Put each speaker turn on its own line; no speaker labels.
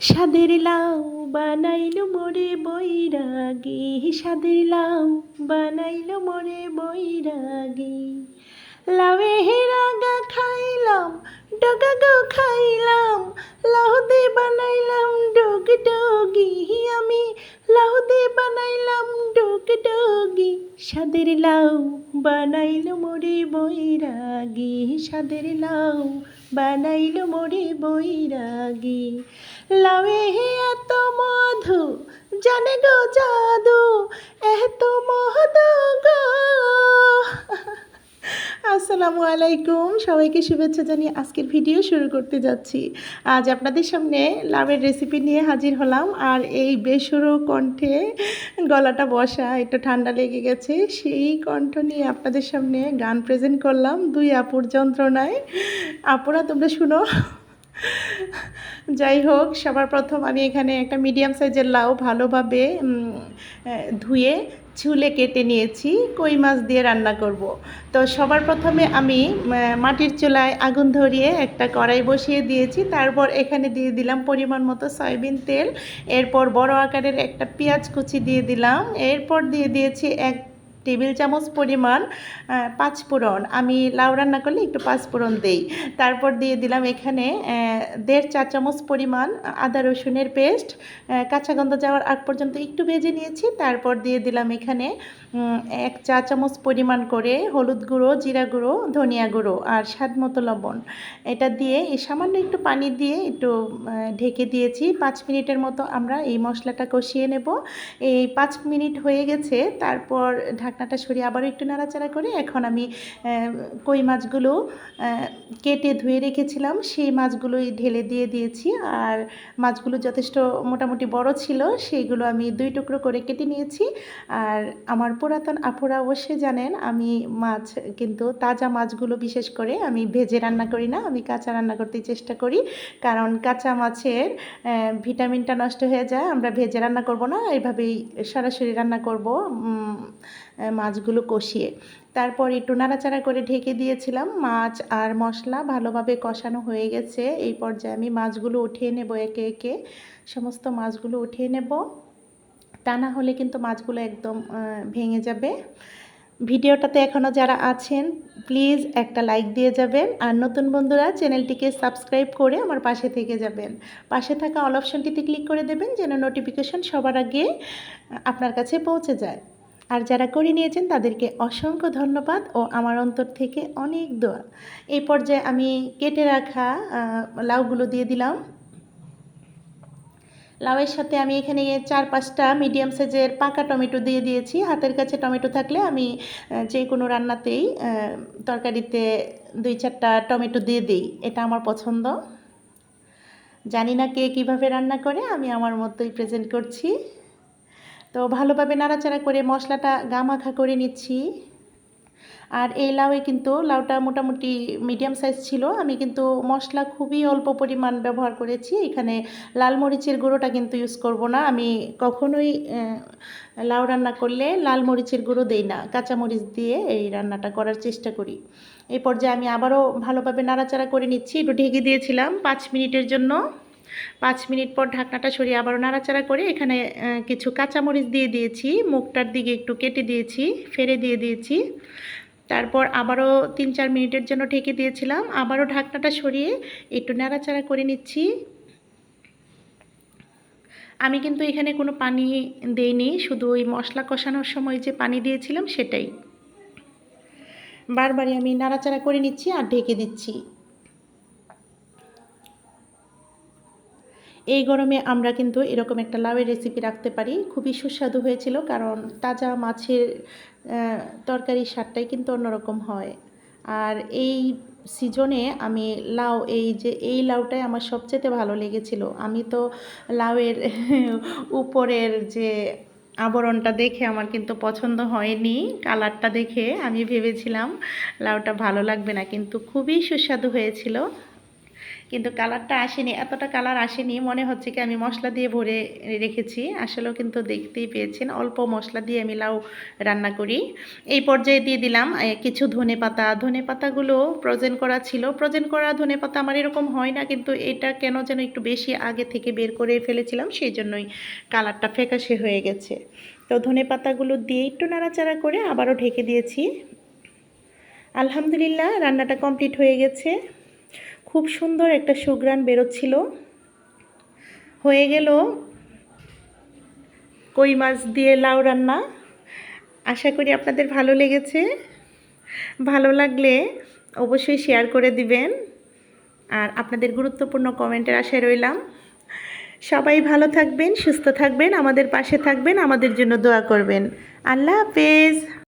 সাদের লাউ বানাইল মোরে বৈরাগী। সাদের লাউ বানাইল মোরে বৈরাগী। লাউয়ে হেরাগা সাদের লাউ বানাইল মোরে বৈরাগী। সাদের লাউ বানাইল মোরে বৈরাগী। লাউ এত মধু, জানে গো জাদু আসসালামু আলাইকুম। সবাইকে শুভেচ্ছা জানিয়ে আজকের ভিডিও শুরু করতে যাচ্ছি। আজ আপনাদের সামনে লাভের রেসিপি নিয়ে হাজির হলাম। আর এই বেসরো কণ্ঠে গলাটা বসা, একটু ঠান্ডা লেগে গেছে, সেই কণ্ঠ নিয়ে আপনাদের সামনে গান প্রেজেন্ট করলাম। দুই আপুর যন্ত্রণায়। আপুরা, তোমরা শুনো। যাই হোক, সবার প্রথম আমি এখানে একটা মিডিয়াম সাইজের লাউ ভালোভাবে ধুয়ে ছুলে কেটে নিয়েছি, কই মাছ দিয়ে রান্না করব। তো সবার প্রথমে আমি মাটির চুলায় আগুন ধরিয়ে একটা কড়াই বসিয়ে দিয়েছি। তারপর এখানে দিয়ে দিলাম পরিমাণ মতো সয়াবিন তেল। এরপর বড় আকারের একটা পেঁয়াজ কুচি দিয়ে দিলাম। এরপর দিয়ে দিয়েছি এক টেবিল চামচ পরিমাণ আহ, পাঁচফোড়ন আমি লাউ রান্না করলে একটু পাঁচ পাঁচফোড়ন দেই। তারপর দিয়ে দিলাম এখানে দেড় চা চামচ পরিমাণ আদা রসুনের পেস্ট কাঁচা গন্ধ যাওয়ার আগ পর্যন্ত একটু ভেজে নিয়েছি। তারপর দিয়ে দিলাম এখানে এক চা চামচ পরিমাণ করে হলুদ গুঁড়ো জিরা গুঁড়ো ধনিয়া গুঁড়ো আর স্বাদ মতো লবণ। এটা দিয়ে সামান্য একটু পানি দিয়ে একটু ঢেকে দিয়েছি। পাঁচ মিনিটের মতো আমরা এই মশলাটা কষিয়ে নেব। এই পাঁচ মিনিট হয়ে গেছে। তারপর ঢাকনাটা সরিয়ে আবারও একটু নাড়াচাড়া করে এখন আমি কই মাছগুলো কেটে ধুয়ে রেখেছিলাম। সেই মাছগুলোই ঢেলে দিয়ে দিয়েছি। আর মাছগুলো যথেষ্ট মোটামুটি বড় ছিল, সেইগুলো আমি দুই টুকরো করে কেটে নিয়েছি। আর আমার পুরাতন আপুরা অবশ্যই জানেন, আমি মাছ, কিন্তু তাজা মাছগুলো বিশেষ করে আমি ভেজে রান্না করি না, আমি কাঁচা রান্না করতে চেষ্টা করি। কারণ কাঁচা মাছের ভিটামিনটা নষ্ট হয়ে যায়, আমরা ভেজে রান্না করব না, এইভাবেই সরাসরি রান্না করব। মাছগুলো কষিয়ে। তারপর একটু নাড়াচাড়া করে ঢেকে দিয়েছিলাম মাছ আর মশলা। ভালোভাবে কষানো হয়ে গেছে। এই পর্যায়ে আমি মাছগুলো উঠিয়ে নেব একে একে। সমস্ত মাছগুলো উঠিয়ে নেব। তা না হলে কিন্তু মাছগুলো একদম ভেঙে যাবে। ভিডিওটাতে এখনও যারা আছেন, প্লিজ একটা লাইক দিয়ে যাবেন। আর নতুন বন্ধুরা, চ্যানেলটিকে সাবস্ক্রাইব করে আমার পাশে থেকে যাবেন। পাশে থাকা অল অপশনটিতে ক্লিক করে দেবেন যেন নোটিফিকেশন সবার আগে আপনার কাছে পৌঁছে যায়। আর যারা করে নিয়েছেন, তাদেরকে অসংখ্য ধন্যবাদ ও আমার অন্তর থেকে অনেক দোয়া। এই পর্যায়ে আমি কেটে রাখা লাউগুলো দিয়ে দিলাম। লাউয়ের সাথে আমি এখানে চার পাঁচটা মিডিয়াম সাইজের পাকা টমেটো দিয়ে দিয়েছি। হাতের কাছে টমেটো থাকলে আমি যে কোনো রান্নাতেই তরকারিতে দুই চারটা টমেটো দিয়ে দিই। এটা আমার পছন্দ। জানি না কে কীভাবে রান্না করে, আমি আমার মতোই প্রেজেন্ট করছি। তো ভালোভাবে নাড়াচাড়া করে মশলাটা গামাখা করে নিচ্ছি। আর এই লাউয়ে কিন্তু লাউটা মোটামুটি মিডিয়াম সাইজ ছিল। আমি কিন্তু মশলা খুবই অল্প পরিমাণ ব্যবহার করেছি। এখানে লাল মরিচের গুঁড়োটা কিন্তু ইউজ করব না। আমি কখনোই লাউ রান্না করলে লাল মরিচের গুঁড়ো দেই না। কাঁচা মরিচ দিয়ে এই রান্নাটা করার চেষ্টা করি। এই পর্যায়ে আমি আবারও ভালোভাবে নাড়াচাড়া করে নিচ্ছি। একটু ঢেকে দিয়েছিলাম পাঁচ মিনিটের জন্য। পাঁচ মিনিট পর ঢাকনাটা সরিয়ে আবারও নাড়াচাড়া করে এখানে কিছু কাঁচামরিচ দিয়ে দিয়েছি, মুখটার দিকে একটু কেটে দিয়েছি ফেরে দিয়ে দিয়েছি। তারপর আবারও তিন চার মিনিটের জন্য ঢেকে দিয়েছিলাম, আবারও ঢাকনাটা সরিয়ে একটু নাড়াচাড়া করে নিচ্ছি। আমি কিন্তু এখানে কোনো পানি দেইনি, শুধু ওই মশলা কষানোর সময় যে পানি দিয়েছিলাম সেটাই। বারবারই আমি নাড়াচাড়া করে নিচ্ছি আর ঢেকে দিচ্ছি। এই গরমে আমরা কিন্তু এরকম একটা লাউয়ের রেসিপি রাখতে পারি। খুবই সুস্বাদু হয়েছিল কারণ তাজা মাছের তরকারির স্বাদটাই কিন্তু অন্যরকম হয়। আর এই সিজনে আমি লাউ, এই যে, এই লাউটাই আমার সবচেয়ে ভালো লেগেছিল। আমি তো লাউয়ের উপরের যে আবরণটা দেখে আমার কিন্তু পছন্দ হয়নি, কালারটা দেখে আমি ভেবেছিলাম লাউটা ভালো লাগবে না, কিন্তু খুবই সুস্বাদু হয়েছিল। কিন্তু কালারটা আসেনি, এতটা কালার আসেনি, মনে হচ্ছে কি আমি মশলা দিয়ে ভরে রেখেছি, আসলেও কিন্তু দেখতেই পেয়েছেন, অল্প মশলা দিয়ে আমি লাউ রান্না করি। এই পর্যায়ে দিয়ে দিলাম কিছু ধনে পাতা, ধনে পাতাগুলো প্রজেন করা ছিল প্রজেন করা ধনে পাতা আমার এরকম হয় না, কিন্তু এটা কেন যেন একটু বেশি আগে থেকে বের করে ফেলেছিলাম, সেই জন্যই কালারটা ফ্যাকাশে হয়ে গেছে। তো ধনে পাতাগুলো দিয়ে একটু নাড়াচাড়া করে আবারও ঢেকে দিয়েছি। আলহামদুলিল্লাহ, রান্নাটা কমপ্লিট হয়ে গেছে। খুব সুন্দর একটা সুগ্রান বেরোচ্ছিল। হয়ে গেল কই মাছ দিয়ে লাউ রান্না। আশা করি আপনাদের ভালো লেগেছে। ভালো লাগলে অবশ্যই শেয়ার করে দিবেন। আর আপনাদের গুরুত্বপূর্ণ কমেন্টের আশায় রইলাম। সবাই ভালো থাকবেন, সুস্থ থাকবেন, আমাদের পাশে থাকবেন, আমাদের জন্য দোয়া করবেন। আল্লাহ হাফেজ।